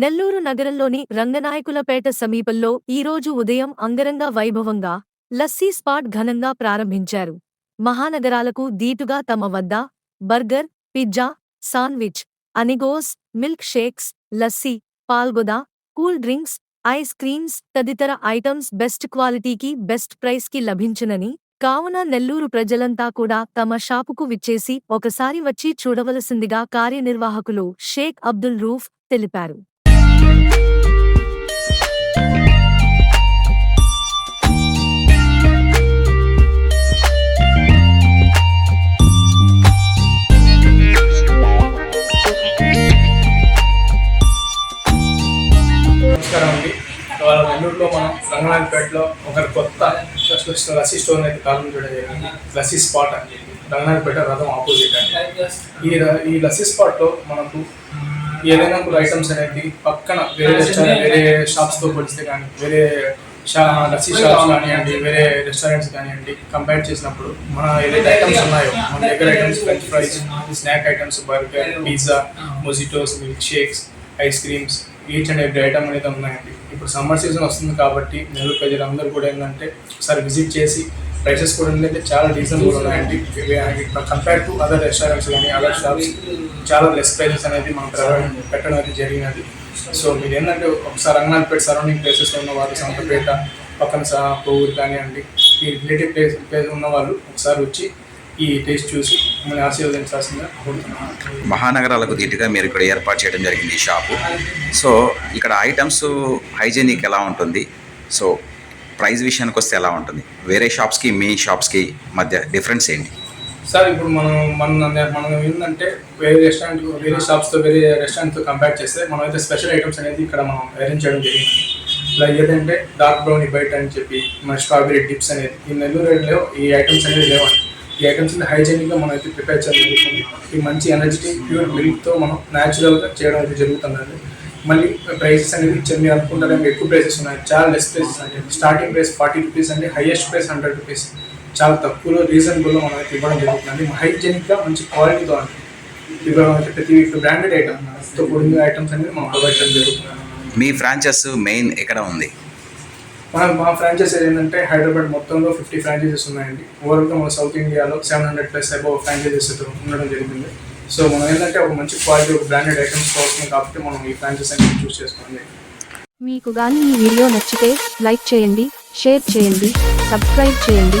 నెల్లూరు నగరంలోని రంగనాయకులపేట సమీపంలో ఈరోజు ఉదయం అంగరంగ వైభవంగా లస్సీ స్పాట్ ఘనంగా ప్రారంభించారు. మహానగరాలకు దీటుగా తమ వద్ద బర్గర్ పిజ్జా సాండ్విచ్ అనిగోస్ మిల్క్ షేక్స్ లస్సీ పాల్గొదా కూల్ డ్రింక్స్ ఐస్ క్రీమ్స్ తదితర ఐటమ్స్ బెస్ట్ క్వాలిటీకి బెస్ట్ ప్రైస్కి లభించునని కావున నెల్లూరు ప్రజలంతా కూడా తమ షాపుకు విచ్చేసి ఒకసారి వచ్చి చూడవలసిందిగా కార్యనిర్వాహకులు షేక్ అబ్దుల్ రూఫ్ తెలిపారు. నమస్కారం అండి. వాళ్ళ నెల్లూరులో మనం రంగనాథపేటలో ఒక కొత్త లస్సీ స్టోర్ అయితే ప్రారంభించడం జరిగింది. లస్సీ స్పాట్ అండి. రంగనాథపేట రథం ఆపోజిట్ అండి. ఈ ఈ లస్సీ స్పాట్లో మనకు ఏదైనా కూడా ఐటమ్స్ అనేది పక్కన వేరే రెస్టారెంట్ వేరే షాప్స్తో పోలిస్తే కానీ వేరే షా లస్సీ షాప్స్ కానివ్వండి వేరే రెస్టారెంట్స్ కానివ్వండి కంపేర్ చేసినప్పుడు మన ఏదైతే ఐటమ్స్ ఉన్నాయో మన దగ్గర items French fries snack items burger pizza mojitos milk shakes ice creams each and every item అనేది ఉన్నాయండి. ఇప్పుడు సమ్మర్ సీజన్ వస్తుంది కాబట్టి నెల్లూరు ప్రజలందరూ కూడా ఏంటంటే ఒకసారి విజిట్ చేసి ప్రైసెస్ కూడా ఏంటంటే చాలా రీజనబుల్ ఉన్నాయండి. కంపేర్ టు అదర్ రెస్టారెంట్స్ కానీ అదర్ షాప్స్ చాలా లెస్ ప్రైజెస్ అనేది మనం పెట్టడం అనేది జరిగినది. సో మీరు ఏంటంటే ఒకసారి రంగనాథపేట సరౌండింగ్ ప్లేసెస్లో ఉన్న వాళ్ళు సంతపేట పక్కన సా కోవూరు కానివ్వండి ఈ రిలేటివ్ ప్లేస్ ప్లేస్ ఉన్న వాళ్ళు ఒకసారి వచ్చి ఈ టేస్ట్ చూసి మిమ్మల్ని ఆశీర్వదించాల్సిందిగా కోరుతున్నాను. మహానగరాలకు దీటుగా మీరు ఇక్కడ ఏర్పాటు చేయడం జరిగింది ఈ షాపు. సో ఇక్కడ ఐటమ్స్ హైజీనిక్ ఎలా ఉంటుంది? సో ప్రైస్ విషయానికి వస్తే ఎలా ఉంటుంది? వేరే షాప్స్కి మీ షాప్స్కి మధ్య డిఫరెన్స్ ఏంటి? సార్ ఇప్పుడు మనం మన మనం ఏంటంటే వేరే రెస్టారెంట్ వేరే షాప్స్తో వేరే రెస్టారెంట్తో కంపేర్ చేస్తే మనం అయితే స్పెషల్ ఐటమ్స్ అనేది ఇక్కడ మనం అరేంజ్ చేయడం జరిగింది. ఇలా ఏదంటే డార్క్ బ్రౌనీ బైట్ అని చెప్పి మన స్ట్రాబెరీ డిప్స్ అనేది ఈ నెల్లూరులో ఈ ఐటమ్స్ అనేది లేవండి. ఈ ఐటమ్స్ హైజీనిక్గా మనం అయితే ప్రిపేర్ చేయడం జరుగుతుంది. ఈ మంచి ఎనర్జెటిక్ ప్యూర్ మిల్క్తో మనం న్యాచురల్గా చేయడం అయితే జరుగుతుందండి. మళ్ళీ ప్రైసెస్ అనేది ఇచ్చారు అనుకుంటారు ఎక్కువ ప్రైసెస్ ఉన్నాయి. చాలా లెస్ ప్రైసెస్ అంటే స్టార్టింగ్ ప్రైస్ ఫార్టీ రూపీస్ అండి హైయెస్ట్ ప్రైస్ హండ్రెడ్ రూపీస్ చాలా తక్కువలో రీజనబుల్లో మనం అయితే ఇవ్వడం జరుగుతుంది. హైజెనిక్గా మంచి క్వాలిటీతో అంటే ఇవ్వడం అయితే ప్రతి బ్రాండెడ్ ఐటమ్తో కూడిన ఐటమ్స్ అనేది మనం ప్రొవైడ్ చేయడం జరుగుతుంది. మీ ఫ్రాంచైస్ మెయిన్ ఎక్కడ ఉంది? మన మా ఫ్రాంచైజీస్ ఏంటంటే హైదరాబాద్ మొత్తంలో ఫిఫ్టీ ఫ్రాంచైజెస్ ఉన్నాయండి. ఓవరాల్గా మన సౌత్ ఇండియాలో seven hundred plus above franchises ఉండడం జరిగింది. సో మనం ఏంటంటే ఒక మంచి క్వాలిటీ ఒక బ్రాండెడ్ ఐటమ్స్ కోసం కాబట్టి మనం ఈ ఫ్రాంచైజ్ అనేది చూస్ జరిగింది. మీకు గాని ఈ వీడియో నచ్చితే లైక్ చేయండి షేర్ చేయండి సబ్స్క్రైబ్ చేయండి.